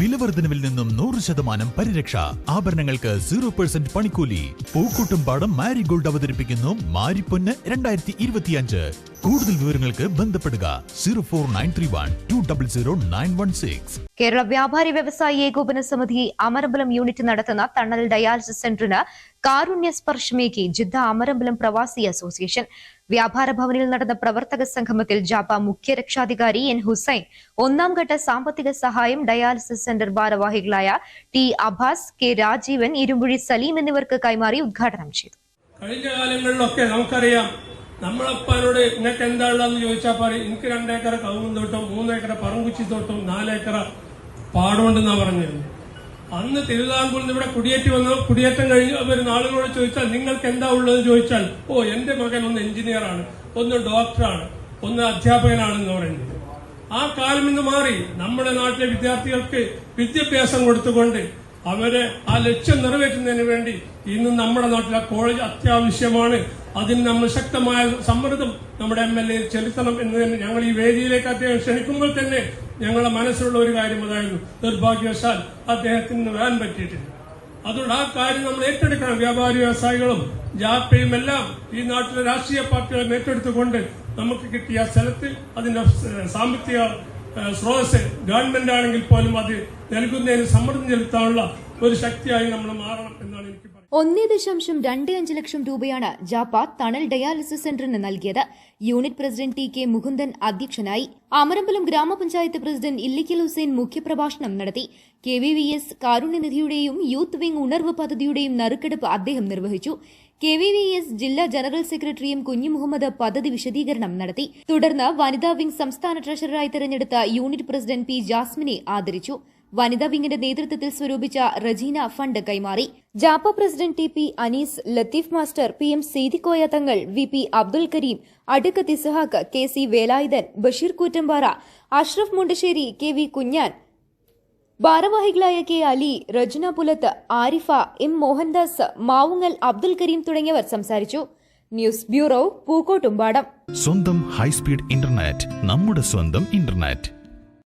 വിലവർദ്ധനവിൽ നിന്നും നൂറ് ശതമാനം പരിരക്ഷ. ആഭരണങ്ങൾക്ക് സീറോ പെർസെന്റ് പണിക്കൂലി. പൂക്കൂട്ടും പാടം മാരിഗോൾഡ് അവതരിപ്പിക്കുന്നു മാരിപ്പൊന്ന് രണ്ടായിരത്തി ഇരുപത്തിയഞ്ച്. കൂടുതൽ വിവരങ്ങൾക്ക് ബന്ധപ്പെടുക zero four nine three one two double zero nine one six. Kerala വ്യാപാരി വ്യവസായി ഏകോപന സമിതി അമരമ്പലം യൂണിറ്റ് നടത്തുന്ന തണൽ ഡയാലിസിസ് സെന്ററിന് കാരുണ്യ സ്പർശമേകി ജിദ്ദ അമരമ്പലം പ്രവാസി അസോസിയേഷൻ. വ്യാപാര ഭവനിൽ നടന്ന പ്രവർത്തക സംഗമത്തിൽ ജാപ്പ മുഖ്യ രക്ഷാധികാരി എൻ ഹുസൈൻ ഒന്നാം ഘട്ട സാമ്പത്തിക സഹായം ഡയാലിസിസ് സെന്റർ ഭാരവാഹികളായ ടി അഭാസ് കെ രാജീവൻ ഇരുമ്പുഴി സലീം എന്നിവർക്ക് കൈമാറി ഉദ്ഘാടനം ചെയ്തു. കഴിഞ്ഞ കാലങ്ങളിലൊക്കെ നമുക്കറിയാം നമ്മളപ്പാനോട് നിങ്ങൾക്ക് എന്താ ഉള്ളതെന്ന് ചോദിച്ചാൽ പറയും എനിക്ക് രണ്ടേക്കറ കവുങ്ങും തോട്ടം മൂന്നേക്കറ പറങ്കുച്ചി തോട്ടം നാലേക്കറ പാടമുണ്ടെന്നാ പറഞ്ഞിരുന്നു. അന്ന് തിരുവിതാംകൂറിൽ നിന്ന് ഇവിടെ കുടിയേറ്റി വന്ന. കുടിയേറ്റം കഴിഞ്ഞ് വരുന്ന ആളുകളോട് ചോദിച്ചാൽ നിങ്ങൾക്ക് എന്താ ഉള്ളതെന്ന് ചോദിച്ചാൽ ഓ എന്റെ മകൻ ഒന്ന് എഞ്ചിനീയറാണ് ഒന്ന് ഡോക്ടറാണ് ഒന്ന് അധ്യാപകനാണെന്ന് പറയുന്നത് ആ കാലം ഇന്ന് മാറി. നമ്മുടെ നാട്ടിലെ വിദ്യാർത്ഥികൾക്ക് വിദ്യാഭ്യാസം കൊടുത്തുകൊണ്ട് അവരെ ആ ലക്ഷ്യം നിറവേറ്റുന്നതിന് വേണ്ടി ഇന്ന് നമ്മുടെ നാട്ടിലെ കോളേജ് അത്യാവശ്യമാണ്. അതിന് നമ്മൾ ശക്തമായ സമ്മർദ്ദം നമ്മുടെ എം എൽ എ ചെലുത്തണം എന്ന് തന്നെ ഞങ്ങൾ ഈ വേദിയിലേക്ക് അദ്ദേഹം ക്ഷണിക്കുമ്പോൾ തന്നെ ഞങ്ങളുടെ മനസ്സിലുള്ള ഒരു കാര്യം അതായിരുന്നു. നിർഭാഗ്യവശാൽ അദ്ദേഹത്തിന് വരാൻ പറ്റിയിട്ടില്ല. അതുകൊണ്ട് ആ കാര്യം നമ്മൾ ഏറ്റെടുക്കണം. വ്യാപാരി വ്യവസായികളും ജാപ്പയും എല്ലാം ഈ നാട്ടിലെ രാഷ്ട്രീയ പാർട്ടികളും ഏറ്റെടുത്തുകൊണ്ട് നമുക്ക് കിട്ടിയ സ്ഥലത്ത് അതിന്റെ സാമ്പത്തിക സ്രോതസ് ഗവൺമെന്റ് ആണെങ്കിൽ പോലും അത് നൽകുന്നതിന് സമ്മർദ്ദം ചെലുത്താനുള്ള ഒരു ശക്തിയായി നമ്മൾ മാറണം എന്നാണ് എനിക്ക് ഒന്നേ ദശാംശം രണ്ട് അഞ്ച് ലക്ഷം രൂപയാണ് ജാപ്പ തണൽ ഡയാലിസിസ് സെന്ററിന് നൽകിയത്. Unit president T K Mukundan അധ്യക്ഷനായി. അമരമ്പലം ഗ്രാമപഞ്ചായത്ത് പ്രസിഡന്റ് ഇല്ലിക്കൽ ഹുസൈൻ മുഖ്യപ്രഭാഷണം നടത്തി. കെ വി വി എസ് കാരുണ്യനിധിയുടെയും യൂത്ത് വിംഗ് ഉണർവ് പദ്ധതിയുടെയും നറുക്കെടുപ്പ് അദ്ദേഹം നിർവഹിച്ചു. കെ വി വി എസ് ജില്ലാ ജനറൽ സെക്രട്ടറിയും കുഞ്ഞു മുഹമ്മദ് പദ്ധതി വിശദീകരണം നടത്തി. തുടർന്ന് വനിതാ വിംഗ് സംസ്ഥാന ട്രഷററായി തെരഞ്ഞെടുത്ത യൂണിറ്റ് പ്രസിഡന്റ് പി ജാസ്മിനെ ആദരിച്ചു. വനിതാ വിംഗിന്റെ നേതൃത്വത്തിൽ സ്വരൂപിച്ച റജീന ഫണ്ട് കൈമാറി. ജാപ്പ president T P Anees Latheef master P M Seethikoya Thangal V P Abdul Kareem Adukka Ishaq K C Velayudhan Basheer Koottampara Ashraf Mundassery K V Kunjan ഭാരവാഹികളായ K Ali Rajana Pulath Arifa M Mohandas Mavungal Abdul Kareem തുടങ്ങിയവർ സംസാരിച്ചു. News bureau Pookkottumpadam. സ്വന്തം high speed internet നമ്മുടെ സ്വന്തം internet.